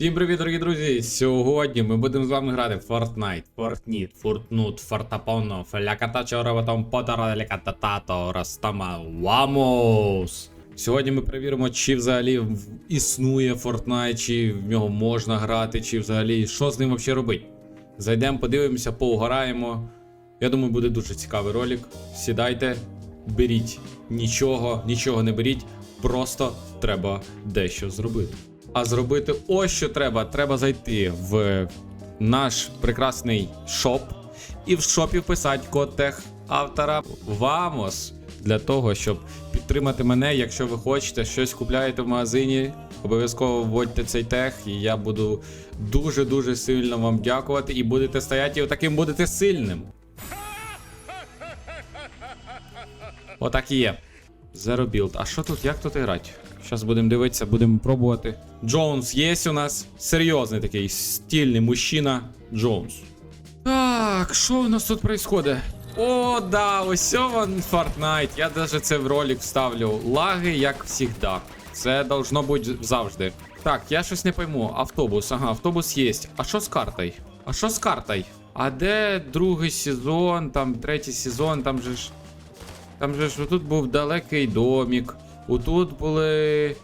Всім привіт, дорогі друзі! Сьогодні ми будемо з вами грати в Fortnite, Fortnite, Fortnite, Фортапоно, Фалякатачо, Роботом Потара, Лякататато, Растама, Вамос! Сьогодні ми перевіримо, чи взагалі існує Fortnite, чи в нього можна грати, чи взагалі що з ним взагалі робити. Зайдемо, подивимося, поугораємо. Я думаю, буде дуже цікавий ролик. Сідайте, беріть нічого, нічого не беріть, просто треба дещо зробити. А зробити ось що треба. Треба зайти в наш прекрасний шоп і в шопі вписати код тех автора Vamos для того, щоб підтримати мене. Якщо ви хочете щось купляєте в магазині, обов'язково вводьте цей тех, і я буду дуже-дуже сильно вам дякувати. І будете стояти, і отаким будете сильним. Отак і є. Zero build. А що тут? Як тут грати? Зараз будемо дивитися, будемо пробувати. Джонс є у нас. Серйозний такий стильний мужчина. Джонс. Так, що у нас тут происходит? О, да, ось он Fortnite. Я даже це в ролик вставлю. Лаги, як завжди. Це должно бути завжди. Так, я щось не пойму. Автобус, ага, автобус є. А що з картою? А що з картою? А де другий сезон, там третій сезон, там же ж. Там же ж тут був далекий домик. Отут були.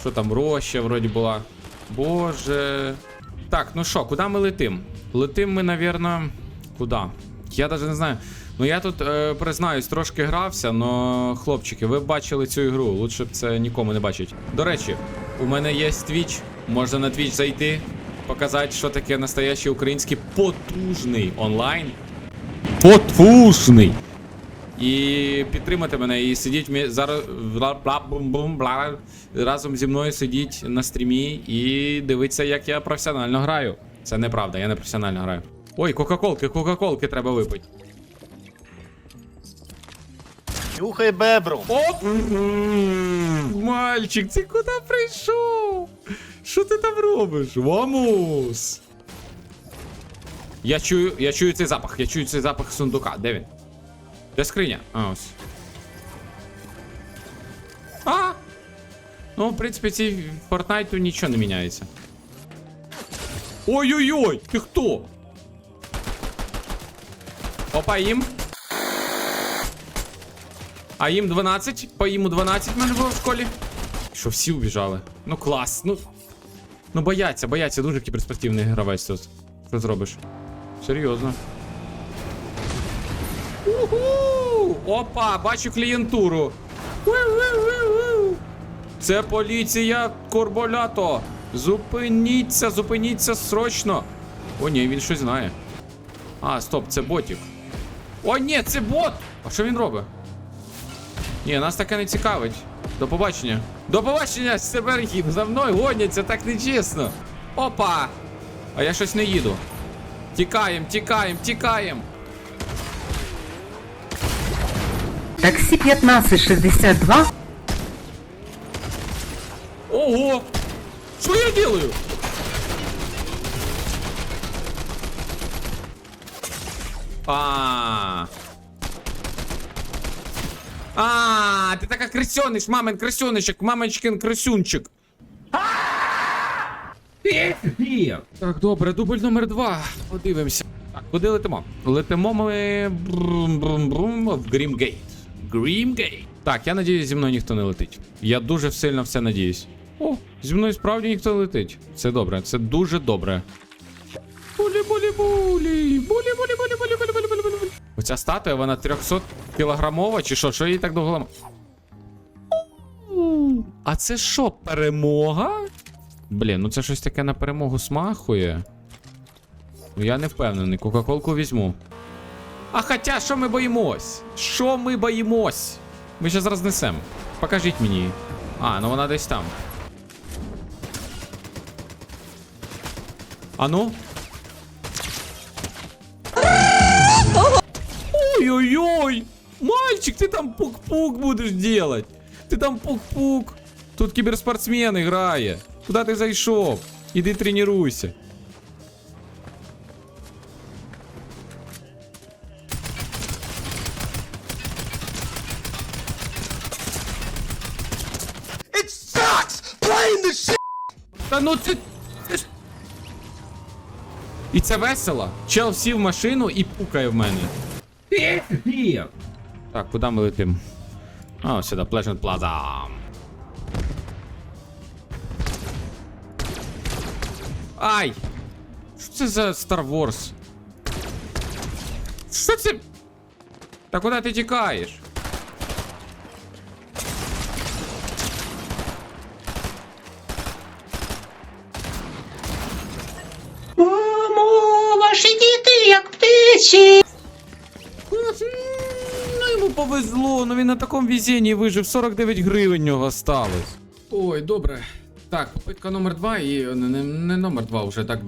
Що там, роща вроді була. Боже. Так, ну що, куди ми летим? Летим ми, навірно. Куди? Я навіть не знаю. Ну я тут е, признаюсь, трошки грався, но хлопчики, ви бачили цю ігру, лучше б це нікому не бачить. До речі, у мене є Twitch, можна на Twitch зайти, показати, що таке настоящий український потужний онлайн. Потужний! І підтримати мене, і сидіть зараз разом зі мною сидіть на стрімі і дивитися, як я професіонально граю. Це неправда, я не професіонально граю. Ой, кока-колки, кока-колки треба випити. Нюхай бебру. Оп! Мальчик, ти куди прийшов? Що ти там робиш? Вамус! Я чую, я чую цей запах, я чую цей запах сундука. Де він? Де скриня? А, ось. А! Ну, в принципі, ці Фортнайту нічого не міняється. Ой-ой-ой! Ти хто? Опа, їм. А їм 12, по їму 12 в мене було в школі. Що всі убіжали. Ну клас, ну. Ну бояться, бояться, дуже кіберспортивний гравець тут. Що зробиш? Серйозно. Опа, бачу клієнтуру. Це поліція Корболято. Зупиніться, зупиніться срочно. О, ні, він щось знає. А, стоп, це ботик. О, ні, це бот! А що він робить? Ні, нас таке не цікавить. До побачення. До побачення, Себергін, за мною гоняться, так нечесно. Опа! А я щось не їду. Тікаєм, тікаєм, тікаєм. Такси 1562 Ого! Що я делаю? А. А, ти така крысеныш, мамин крысенышек, мамочкин крысюнчик. Так, добре, дубль номер два. Подивимося. Так, куди летимо? Летимо ми брум-брум-брум в Грімгейт. Грімгейт. Так, я надіюсь, зі мною ніхто не летить. Я дуже сильно все надіюсь. О, зі мною справді ніхто не летить. Це добре, це дуже добре. Булі-булі-булі, булі-булі-булі-булі-булі-булі-булі. Оця статуя, вона 300 кілограмова, чи що? Що її так довго лама? У, А це що, перемога? Блін, ну це щось таке на перемогу смахує. Ну я не впевнений, Кока-Колку візьму. А хоча, що ми боїмось? Що ми боїмось? Ми зараз рознесемо. Покажіть мені. А, ну вона десь там. А ну? Ой-ой-ой! Мальчик, ты там пук-пук будешь делать! Ти там пук-пук! Тут кіберспортсмен грає. Куди ти зайшов? Іди тренуйся. І це весело. Чел сів в машину і пукає в мене. Так, куди ми летим? А, сюди, Pleasant Plaza. Ай! Що це за Star Wars? Що це? Та куди ти тікаєш? Птиці. Ну йому повезло, ну він на такому везінні вижив, 49 гривень нього осталось. Ой, добре. Так, попитка номер 2 і не, не, не номер 2 вже так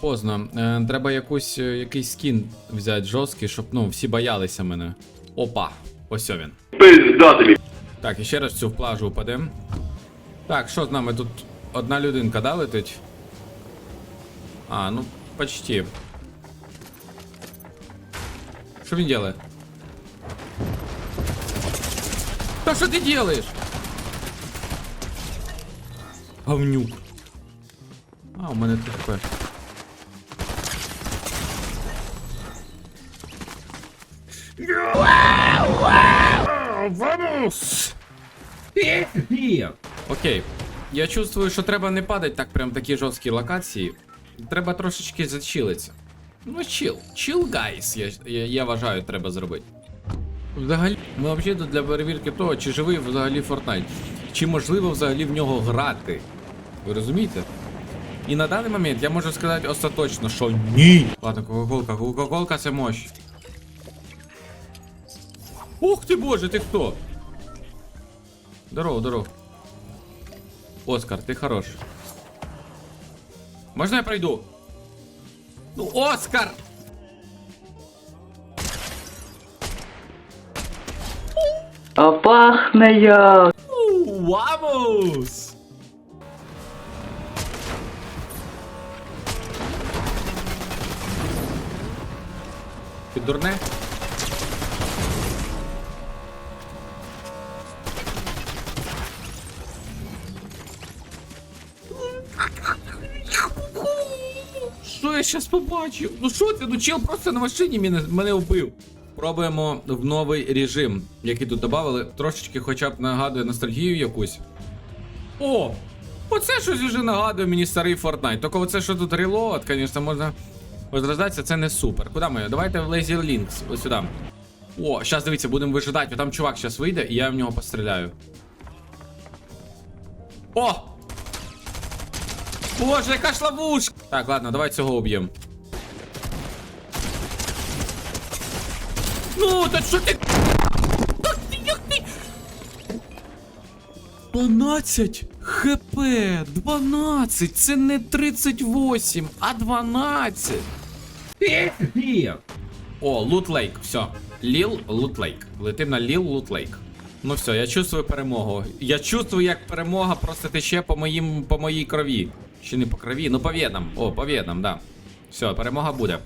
поздно. Е, треба якусь, е, якийсь скін взяти жорсткий, щоб ну, всі боялися мене. Опа, ось він. Пизда тобі. Так, і ще раз в цю плажу впадемо. Так, що з нами тут одна людинка, да, летить? А, ну, почти. Що він делает? Та що ти делаешь? Говнюк. А, у мене тут таке. Vamos! Окей. Я чувствую, що треба не падати так прям в такі жорсткі локації. Треба трошечки зачилитися. Ну, чил. Чил, гайс, я, я, я вважаю, треба зробити. Взагалі, ми взагалі тут для перевірки того, чи живий взагалі Fortnite. Чи можливо взагалі в нього грати. Ви розумієте? І на даний момент я можу сказати остаточно, що ні. Ладно, кока-колка, кока-колка це мощь. Ух ти боже, ти хто? Здорово, здорово. Оскар, ты хорош. Можно я пройду? Ну, Оскар! А пахне як. Вамус! Ти дурне? Щас побачив? Ну що це? Ну чел просто на машині мене, мене вбив. Пробуємо в новий режим, який тут додали. Трошечки хоча б нагадує ностальгію якусь. О! Оце щось вже нагадує мені старий Fortnite. Тільки оце, що тут релоад, звісно, можна возрождатися, це не супер. Куди ми? Давайте в Laser Links, ось сюди. О, зараз дивіться, будемо вижидати. Там чувак зараз вийде, і я в нього постріляю. О! Боже, яка ж ловушка! Так, ладно, давай цього уб'ємо. Ну, та що ти? Як ти? 12 хп, 12, це не 38, а 12. О, лут лейк, все. Ліл лут лейк. Летим на Ліл лут лейк. Ну все, я чувствую перемогу. Я чувствую, як перемога просто тече по моїм, по моїй крові. Чи не по крові, ну по венам. О, по венам, да. Все, перемога буде.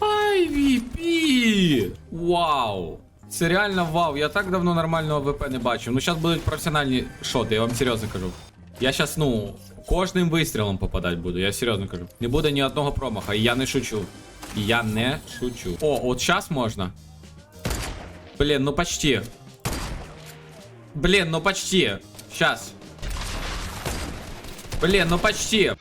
IVP! Вау! Це реально вау. Я так давно нормального ВП не бачив. Ну, зараз будуть професіональні шоти, я вам серйозно кажу. Я зараз, ну, кожним вистрілом попадати буду, я серйозно кажу. Не буде ні одного промаха, і я не шучу. І я не шучу. О, от зараз можна. Блін, ну почти. Блін, ну почти. Сейчас. Блін, ну почти.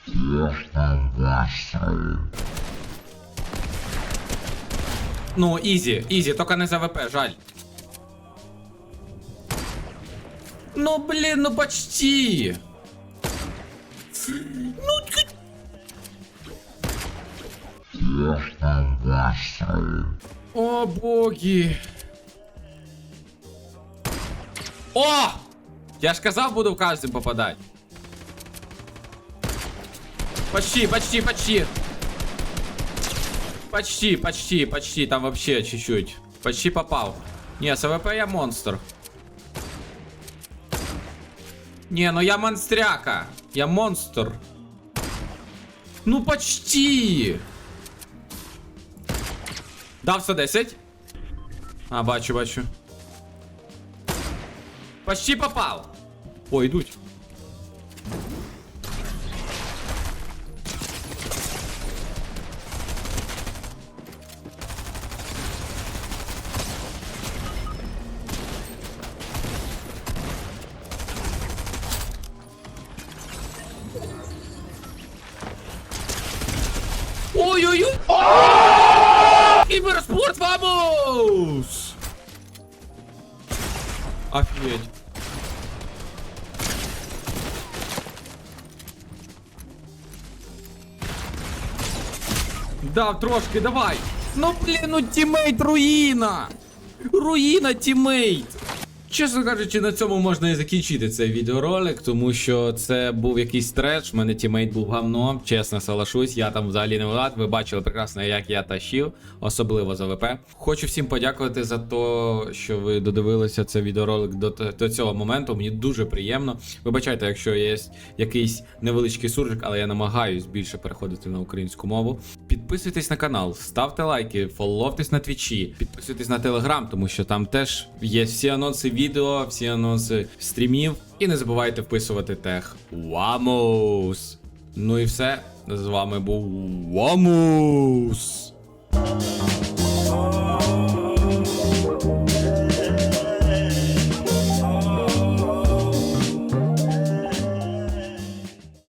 Ну, ізі, ізі, тільки не за ВП, жаль. Ну, блін, ну почти. Ну, тьки- О, боги. О! Я ж казав, буду в кожним попадати. Почти, почти, почти. Почти, почти, почти, там вообще чуть-чуть. Почти попал. Не, с АВП я монстр. Не, ну я монстряка. Я монстр. Ну почти. Дав 110. А, бачу, бачу. Почти попал. О, йдуть. Офігеть. Дав трошки, давай. Ну блін, ну тімейт руїна. Руїна тімейт. Чесно кажучи, на цьому можна і закінчити цей відеоролик, тому що це був якийсь треш. в мене тімейт був говно, чесно соглашусь, я там взагалі не влад. Ви бачили прекрасно, як я тащив, особливо за ВП. Хочу всім подякувати за те, що ви додивилися цей відеоролик до, до цього моменту. Мені дуже приємно. Вибачайте, якщо є якийсь невеличкий суржик, але я намагаюсь більше переходити на українську мову. Підписуйтесь на канал, ставте лайки, фолловтесь на твічі, підписуйтесь на телеграм, тому що там теж є всі анонси відео, всі анонси стрімів. І не забувайте вписувати тех Вамус. Ну і все. З вами був Вамус.